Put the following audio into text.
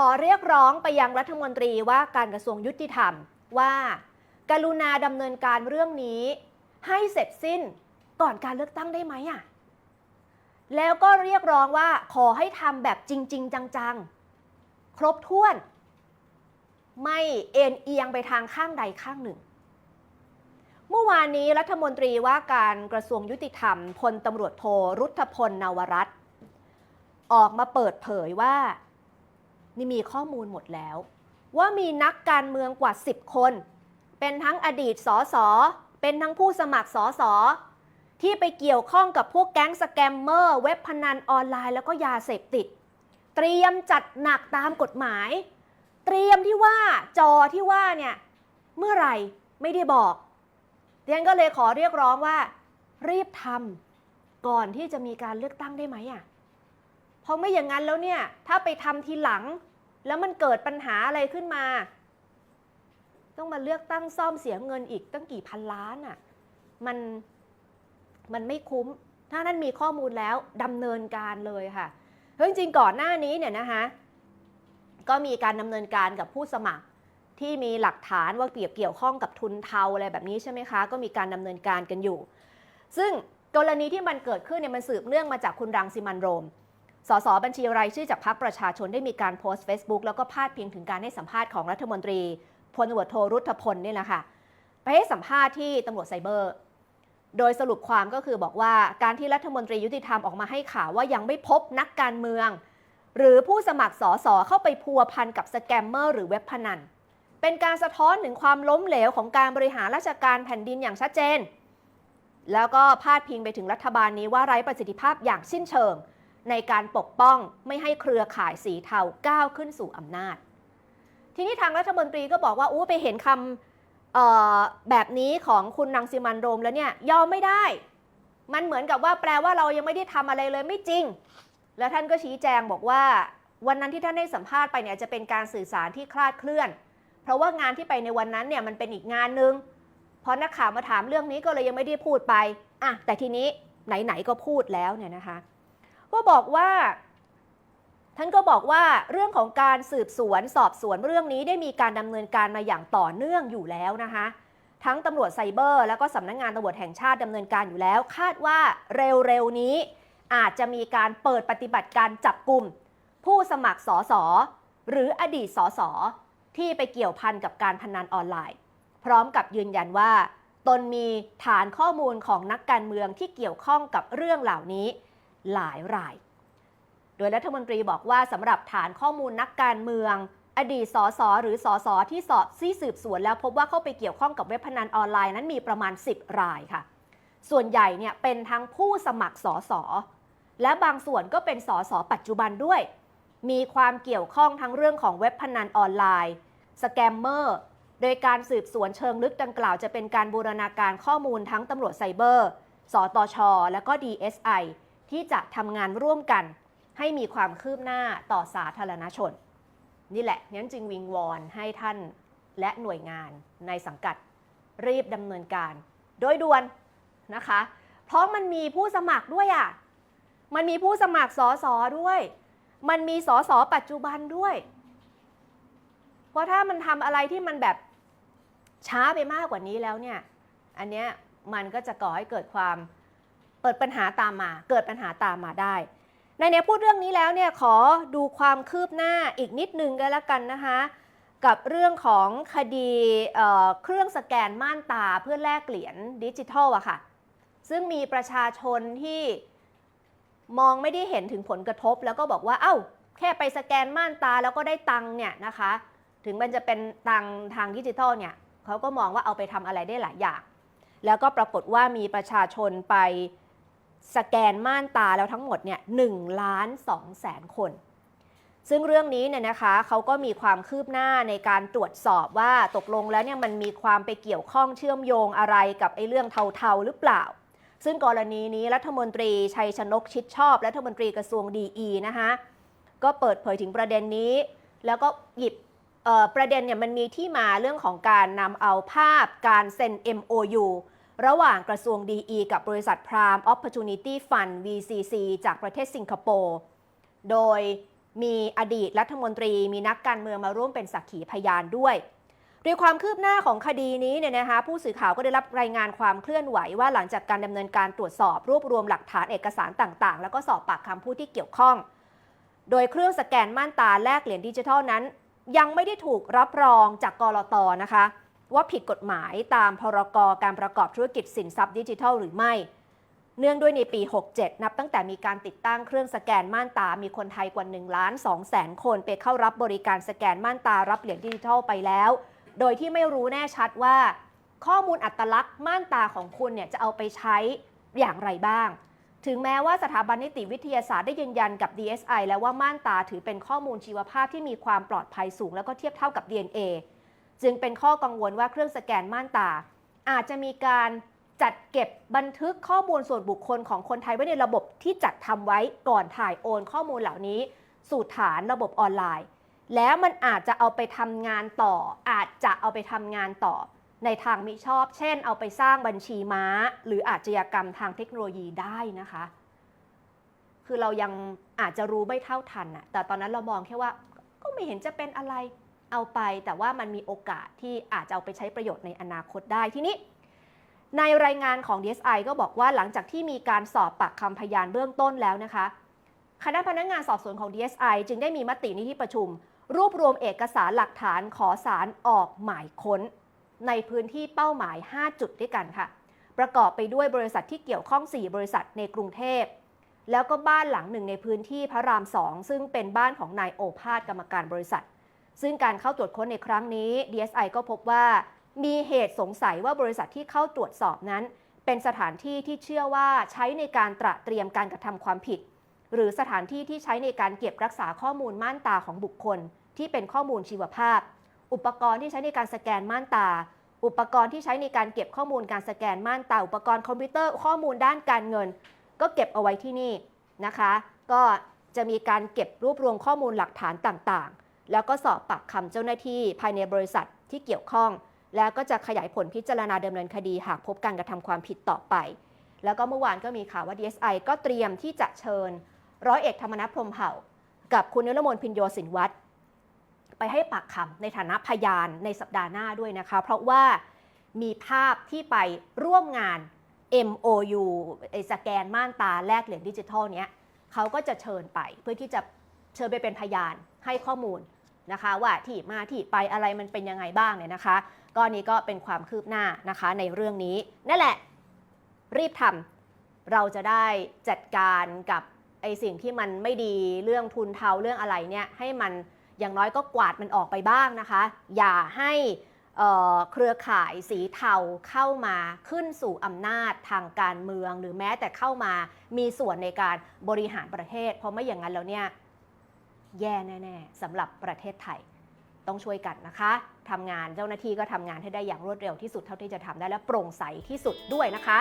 ขอเรียกร้องไปยังรัฐมนตรีว่าการกระทรวงยุติธรรมว่า กรุณาดำเนินการเรื่องนี้ ให้เสร็จสิ้นก่อนการเลือกตั้งได้ไหมอะแล้วก็เรียกร้องว่าขอให้ทำแบบจริง ๆ จัง ๆ ครบถ้วน ไม่เอ็นเอียงไปทางข้างใดข้างหนึ่ง เมื่อวานนี้รัฐมนตรีว่าการกระทรวงยุติธรรมพลตำรวจโทรุทธพลนวรัตน์ออกมาเปิดเผยว่า นี่มีข้อมูลหมดแล้ว ว่ามีนักการเมืองกว่า 10 คน เป็นทั้งอดีตสสเป็นทั้งผู้สมัครสสที่ไปเกี่ยวข้องกับพวกแก๊งสแกมเมอร์ เว็บพนันออนไลน์แล้วก็ยาเสพติด เตรียมจัดหนักตามกฎหมาย เตรียมที่ว่าจอที่ว่าเนี่ยเมื่อไหร่ไม่ได้บอกเรียนก็เลยขอเรียกร้องว่า รีบทำก่อนที่จะมีการเลือกตั้งได้ไหมอะ เพราะไม่อย่างนั้นแล้วเนี่ยถ้าไปทำทีหลัง แล้วมันเกิดปัญหาอะไรขึ้นมา ต้องมาเลือกตั้งซ่อมเสียเงินอีกตั้งกี่พันล้านอะมันมันไม่คุ้ม ถ้านั่นมีข้อมูลแล้วดำเนินการเลยค่ะเพราะจริงก่อนหน้านี้เนี่ยนะคะก็มีการดำเนินการกับผู้สมัครที่มีหลักฐานว่าเกี่ยวเกี่ยวข้องกับทุนเทาอะไรแบบนี้ใช่ไหมคะ ก็มีการดำเนินการกันอยู่ ซึ่งกรณีที่มันเกิดขึ้นเนี่ยมันสืบเนื่องมาจากคุณรังสิมันโรม สสบัญชีรายชื่อจากพรรคประชาชนได้มีการโพสต์ Facebook แล้วก็พาดพิงถึงการให้สัมภาษณ์ของรัฐมนตรีพลตำรวจโทรุทธพลนี่แหละค่ะไปให้สัมภาษณ์ที่ตำรวจไซเบอร์ โดยสรุปความก็คือบอกว่าการที่รัฐมนตรียุติธรรมออกมาให้ข่าวว่ายังไม่พบนักการเมือง หรือผู้สมัครสอสอเข้าไปพัวพันกับสแกมเมอร์หรือเว็บพนัน เป็นการสะท้อนถึงความล้มเหลวของการบริหารราชการแผ่นดินอย่างชัดเจน แล้วก็พาดพิงไปถึงรัฐบาลนี้ว่าไร้ประสิทธิภาพอย่างสิ้นเชิง ในการปกป้องไม่ให้เครือข่ายสีเทาก้าวขึ้นสู่อำนาจ ทีนี้ทางรัฐมนตรีก็บอกว่าอู้ไปเห็นคำแบบนี้ของคุณรังสิมันโรมแล้วเนี่ยยอมไม่ได้ มันเหมือนกับว่าแปลว่าเรายังไม่ได้ทำอะไรเลยไม่จริง แล้วท่านก็ชี้แจงบอกว่า วันนั้นที่ท่านให้สัมภาษณ์ไปเนี่ยจะเป็นการสื่อสารที่คลาดเคลื่อน เพราะว่างานที่ไปในวันนั้นเนี่ยมันเป็นอีกงานหนึ่งพอนักข่าวมาถามเรื่องนี้ก็เลยยังไม่ได้พูดไปอะแต่ทีนี้ไหนๆก็พูดแล้วเนี่ยนะคะ ก็บอกว่าท่านก็บอกว่าเรื่องของการสืบสวนสอบสวนเรื่องนี้ได้มีการดำเนินการมาอย่างต่อเนื่องอยู่แล้วนะคะ ทั้งตำรวจไซเบอร์ แล้วก็สำนักงงานตำรวจแห่งชาติดำเนินการอยู่แล้ว คาดว่าเร็วๆนี้อาจจะมีการเปิดปฏิบัติการจับกลุ่ม ผู้สมัครสอสอหรืออดีตสอสอที่ไปเกี่ยวพันกับการพนันออนไลน์ พร้อมกับยืนยันว่า ตนมีฐานข้อมูลของนักการเมืองที่เกี่ยวข้องกับเรื่องเหล่านี้ หลายราย โดยรัฐมนตรีบอกว่าสำหรับฐานข้อมูลนักการเมือง อดีตสสหรือสสที่สอบที่สืบสวนแล้วพบว่าเข้าไปเกี่ยวข้องกับเว็บพนันออนไลน์นั้นมีประมาณ 10 รายค่ะ ส่วนใหญ่เนี่ยเป็นทั้งผู้สมัครสสและบางส่วนก็เป็นสสปัจจุบันด้วย มีความเกี่ยวข้องทั้งเรื่องของเว็บพนันออนไลน์สแกมเมอร์โดยการสืบสวนเชิงลึกดังกล่าวจะเป็นการบูรณาการข้อมูลทั้งตำรวจไซเบอร์ สตช และก็ DSI ที่จะทำงานร่วมกัน ให้มีความคืบหน้าต่อสาธารณชน นี่แหละงั้นจึงวิงวอนให้ท่านและหน่วยงานในสังกัดรีบดำเนินการ โดยด่วนนะคะ เพราะมันมีผู้สมัครด้วยอะ มันมีผู้สมัครสอสอด้วย มันมีสอสอปัจจุบันด้วย เพราะถ้ามันทำอะไรที่มันแบบช้าไปมากกว่านี้แล้วเนี่ย อันเนี้ยมันก็จะก่อให้เกิดความ เปิดปัญหาตามมา เกิดปัญหาตามมาได้ ในเนี้ยพูดเรื่องนี้แล้วเนี่ยขอดูความคืบหน้าอีกนิดนึงก็แล้วกันนะคะ กับเรื่องของคดีเเครื่องสแกนม่านตาเพื่อแลกเหรียญดิจิทัลอะค่ะ ซึ่งมีประชาชนที่มองไม่ได้เห็นถึงผลกระทบ แล้วก็บอกว่า เอ้า แค่ไปสแกนม่านตาแล้วก็ได้ตังเนี่ยนะคะ ถึงมันจะเป็นตังทางดิจิทัลเนี่ยเขาก็มองว่าเอาไปทำอะไรได้หลายอย่าง แล้วก็ปรากฏว่ามีประชาชนไป สแกนม่านตาแล้วทั้งหมดเนี่ยหนึ่งล้านสองแสนคน ซึ่งเรื่องนี้เนี่ยนะคะเขาก็มีความคืบหน้าในการตรวจสอบว่าตกลงแล้วเนี่ยมันมีความไปเกี่ยวข้องเชื่อมโยงอะไรกับไอ้เรื่องเทาๆหรือเปล่า ซึ่งกรณีนี้รัฐมนตรีชัยชนกชิดชอบรัฐมนตรีกระทรวงดีนะคะก็เปิดเผยถึงประเด็นนี้ แล้วก็หยิบประเด็นเนี่ยมันมีที่มาเรื่องของการนำเอาภาพการเซ็น MOU ระหว่างกระทรวงดีกับบริษัท Prime Opportunity Fund VCC จากประเทศสิงคโปร์ โดยมีอดีตรัฐมนตรีมีนักการเมืองมาร่วมเป็นสักขีพยานด้วยโดยความคืบหน้าของคดีนี้เนี่ยนะคะผู้สื่อข่าวก็ได้รับรายงานความเคลื่อนไหวว่าหลังจากการดำเนินการตรวจสอบรวบรวมหลักฐานเอกสารต่างๆ แล้วก็สอบปากคำผู้ที่เกี่ยวข้อง โดยเครื่องสแกนม่านตาแลกเหรียญดิจิทัลนั้น ยังไม่ได้ถูกรับรองจากกรอตนะคะ ว่าผิดกฎหมายตามพรกการประกอบธุรกิจสินทรัพย์ดิจิทัลหรือไม่ เนื่องด้วยในปี 67 นับตั้งแต่มีการติดตั้งเครื่องสแกนม่านตา มีคนไทยกว่า1ล้าน2แสนคนไปเข้ารับบริการสแกนม่านตารับเหรียญดิจิทัลไปแล้ว โดยที่ไม่รู้แน่ชัดว่า ข้อมูลอัตลักษณ์ม่านตาของคุณเนี่ยจะเอาไปใช้อย่างไรบ้างถึงแม้ว่าสถาบันนิติวิทยาศาสตร์ได้ยืนยันกับ DSI แล้วว่าม่านตาถือเป็นข้อมูลชีวภาพที่มีความปลอดภัยสูง แล้วก็เทียบเท่ากับ DNA จึงเป็นข้อกังวลว่าเครื่องสแกนม่านตา อาจจะมีการจัดเก็บบันทึกข้อมูลส่วนบุคคลของคนไทยไว้ในระบบที่จัดทำไว้ก่อนถ่ายโอนข้อมูลเหล่านี้ สู่ฐานระบบออนไลน์ แล้วมันอาจจะเอาไปทำงานต่อ อาจจะเอาไปทำงานต่อ ในทางมิชอบ เช่น เอาไปสร้างบัญชีม้า หรืออาชญากรรมทางเทคโนโลยีได้นะคะ คือเรายังอาจจะรู้ไม่เท่าทันอะแต่ตอนนั้นเรามองแค่ว่าก็ไม่เห็นจะเป็นอะไร เอาไปแต่ว่ามันมีโอกาสที่อาจจะเอาไปใช้ประโยชน์ในอนาคตได้ทีนี้ ในรายงานของ DSI ก็บอกว่าหลังจากที่มีการสอบปากคำพยานเบื้องต้นแล้วนะคะ คณะพนักงานสอบสวนของ DSI จึงได้มีมติในที่ประชุม รวบรวมเอกสารหลักฐานขอสารออกหมายค้น ในพื้นที่เป้าหมาย 5 จุดด้วยกันค่ะ ประกอบไปด้วยบริษัทที่เกี่ยวข้อง 4 บริษัทในกรุงเทพแล้วก็บ้านหลังหนึ่งในพื้นที่พระรามสองซึ่งเป็นบ้านของนายโอภาสกรรมการบริษัท ซึ่งการเข้าตรวจค้นในครั้งนี้ DSI ก็พบว่า มีเหตุสงสัยว่าบริษัทที่เข้าตรวจสอบนั้น เป็นสถานที่ที่เชื่อว่าใช้ในการตระเตรียมการกระทำความผิด หรือสถานที่ที่ใช้ในการเก็บรักษาข้อมูลม่านตาของบุคคล ที่เป็นข้อมูลชีวภาพ อุปกรณ์ที่ใช้ในการสแกนม่านตา อุปกรณ์ที่ใช้ในการเก็บข้อมูลการสแกนม่านตา อุปกรณ์คอมพิวเตอร์ข้อมูลด้านการเงิน ก็เก็บเอาไว้ที่นี่นะคะ ก็จะมีการเก็บรวบรวมข้อมูลหลักฐานต่างๆ แล้วก็สอบปากคำเจ้าหน้าที่ภายในบริษัทที่เกี่ยวข้อง แล้วก็จะขยายผลพิจารณาดำเนินคดีหากพบการกระทำความผิดต่อไป แล้วก็เมื่อวานก็มีข่าวว่า DSI ก็เตรียมที่จะเชิญ ร้อยเอกธรรมนัฐพรมเผ่า กับคุณนิรมนพินโยสินวัตรไปให้ปากคำในฐานะพยานในสัปดาห์หน้าด้วยนะคะ เพราะว่ามีภาพที่ไปร่วมงาน MOU ไอสแกนม่านตาแลกเหรียญดิจิทัลเนี้ยเขาก็จะเชิญไปเพื่อที่จะเชิญไปเป็นพยานให้ข้อมูล นะคะว่าที่มาที่ไปอะไรมันเป็นยังไงบ้างเนี่ยนะคะก็นี้ก็เป็นความคืบหน้านะคะในเรื่องนี้นั่นแหละ รีบทำเราจะได้จัดการกับไอสิ่งที่มันไม่ดีเรื่องทุนเทาเรื่องอะไรเนี่ยให้มันอย่างน้อยก็กวาดมันออกไปบ้างนะคะ อย่าให้เครือข่ายสีเทาเข้ามาขึ้นสู่อำนาจทางการเมือง หรือแม้แต่เข้ามามีส่วนในการบริหารประเทศ เพราะไม่อย่างนั้นแล้วเนี่ย แย่แน่ๆสำหรับประเทศไทย ต้องช่วยกันนะคะทำงานเจ้าหน้าที่ก็ทำงานให้ได้อย่างรวดเร็วที่สุดเท่าที่จะทำได้และโปร่งใสที่สุดด้วยนะคะ